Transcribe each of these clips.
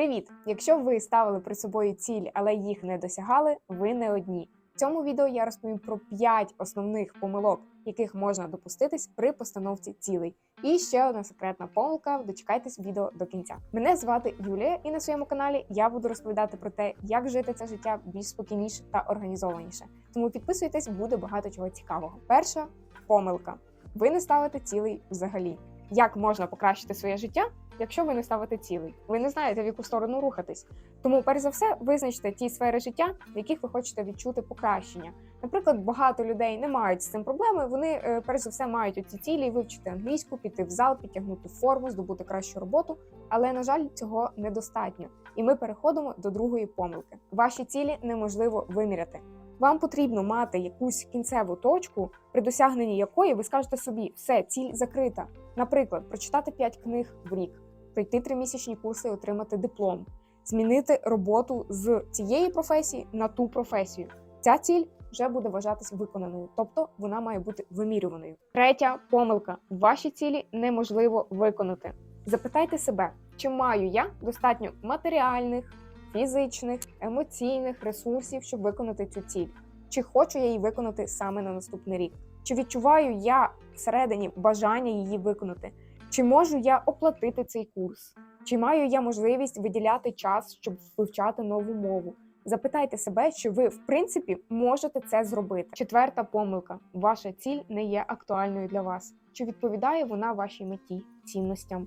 Привіт! Якщо ви ставили перед собою цілі, але їх не досягали, ви не одні. В цьому відео я розповім про 5 основних помилок, яких можна допуститись при постановці цілей. І ще одна секретна помилка. Дочекайтесь відео до кінця. Мене звати Юлія, і на своєму каналі я буду розповідати про те, як жити це життя більш спокійніше та організованіше. Тому підписуйтесь, буде багато чого цікавого. Перша помилка: ви не ставите цілей взагалі. Як можна покращити своє життя, якщо ви не ставите цілей? Ви не знаєте, в яку сторону рухатись. Тому, перш за все, визначте ті сфери життя, в яких ви хочете відчути покращення. Наприклад, багато людей не мають з цим проблеми. Вони е, перш за все мають оці цілі вивчити англійську, піти в зал, підтягнути форму, здобути кращу роботу. Але на жаль, цього недостатньо. І ми переходимо до другої помилки. Ваші цілі неможливо виміряти. Вам потрібно мати якусь кінцеву точку, при досягненні якої ви скажете собі, все, ціль закрита. Наприклад, прочитати 5 книг в рік, пройти тримісячні курси і отримати диплом, змінити роботу з цієї професії на ту професію. Ця ціль вже буде вважатись виконаною, тобто вона має бути вимірюваною. Третя помилка: ваші цілі неможливо виконати. Запитайте себе, чи маю я достатньо матеріальних, фізичних, емоційних ресурсів, щоб виконати цю ціль. Чи хочу я її виконати саме на наступний рік? Чи відчуваю я всередині бажання її виконати? Чи можу я оплатити цей курс? Чи маю я можливість виділяти час, щоб вивчати нову мову? Запитайте себе, чи ви в принципі можете це зробити. Четверта помилка: ваша ціль не є актуальною для вас. Чи відповідає вона вашій меті, цінностям?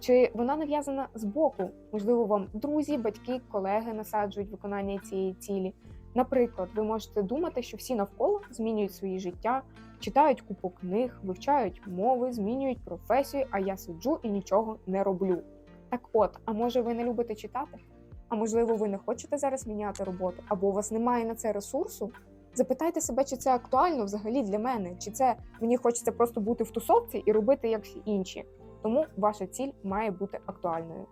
Чи вона нав'язана з боку? Можливо, вам друзі, батьки, колеги насаджують виконання цієї цілі. Наприклад, ви можете думати, що всі навколо змінюють свої життя, читають купу книг, вивчають мови, змінюють професію, а я сиджу і нічого не роблю. Так от, а може ви не любите читати? А можливо, ви не хочете зараз міняти роботу, або у вас немає на це ресурсу? Запитайте себе, чи це актуально взагалі для мене, чи це мені хочеться просто бути в тусовці і робити як всі інші. Тому ваша ціль має бути актуальною.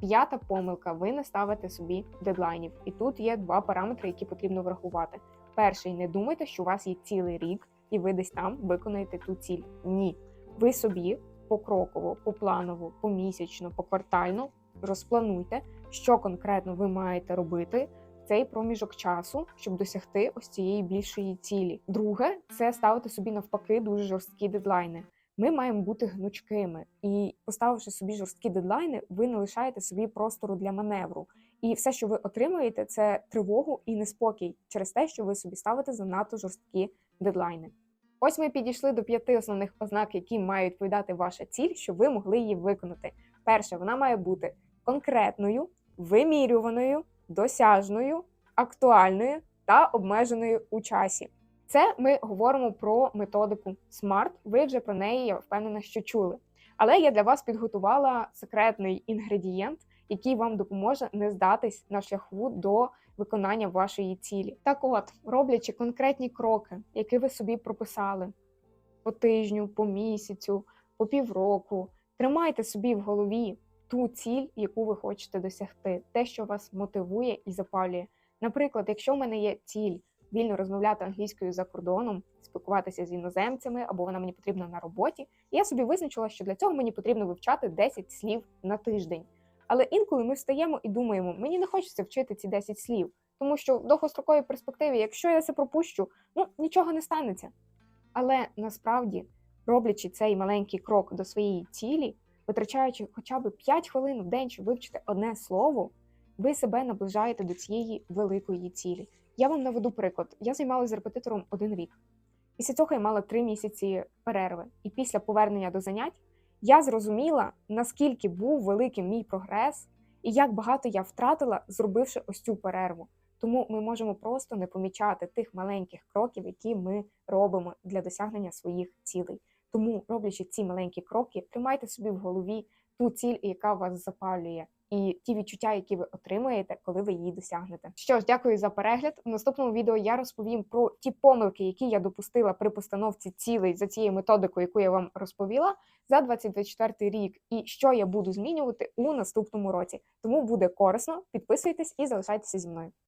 П'ята помилка: ви не ставите собі дедлайнів. І тут є два параметри, які потрібно врахувати. Перший, не думайте, що у вас є цілий рік, і ви десь там виконаєте ту ціль. Ні. Ви собі покроково, попланово, помісячно, поквартально розплануйте, що конкретно ви маєте робити в цей проміжок часу, щоб досягти ось цієї більшої цілі. Друге, це ставити собі навпаки дуже жорсткі дедлайни. Ми маємо бути гнучкими і, поставивши собі жорсткі дедлайни, ви не лишаєте собі простору для маневру. І все, що ви отримуєте, це тривогу і неспокій через те, що ви собі ставите занадто жорсткі дедлайни. Ось ми підійшли до п'яти основних ознак, які має відповідати ваша ціль, щоб ви могли її виконати. Перше, вона має бути конкретною, вимірюваною, досяжною, актуальною та обмеженою у часі. Це ми говоримо про методику SMART. Ви вже про неї, я впевнена, що чули. Але я для вас підготувала секретний інгредієнт, який вам допоможе не здатись на шляху до виконання вашої цілі. Так, от, роблячи конкретні кроки, які ви собі прописали по тижню, по місяцю, по півроку, тримайте собі в голові ту ціль, яку ви хочете досягти, те, що вас мотивує і запалює. Наприклад, якщо в мене є ціль вільно розмовляти англійською за кордоном, спілкуватися з іноземцями, або вона мені потрібна на роботі. І я собі визначила, що для цього мені потрібно вивчати 10 слів на тиждень. Але інколи ми встаємо і думаємо, мені не хочеться вчити ці 10 слів, тому що в довгостроковій перспективі, якщо я це пропущу, ну нічого не станеться. Але насправді, роблячи цей маленький крок до своєї цілі, витрачаючи хоча б 5 хвилин в день, щоб вивчити одне слово, ви себе наближаєте до цієї великої цілі. Я вам наведу приклад. Я займалася з репетитором один рік. Після цього я мала три місяці перерви. І після повернення до занять я зрозуміла, наскільки був великим мій прогрес і як багато я втратила, зробивши ось цю перерву. Тому ми можемо просто не помічати тих маленьких кроків, які ми робимо для досягнення своїх цілей. Тому, роблячи ці маленькі кроки, тримайте собі в голові ту ціль, яка вас запалює і ті відчуття, які ви отримаєте, коли ви її досягнете. Що ж, дякую за перегляд. В наступному відео я розповім про ті помилки, які я допустила при постановці цілей за цією методикою, яку я вам розповіла за 2024 рік, і що я буду змінювати у наступному році. Тому буде корисно. Підписуйтесь і залишайтеся зі мною.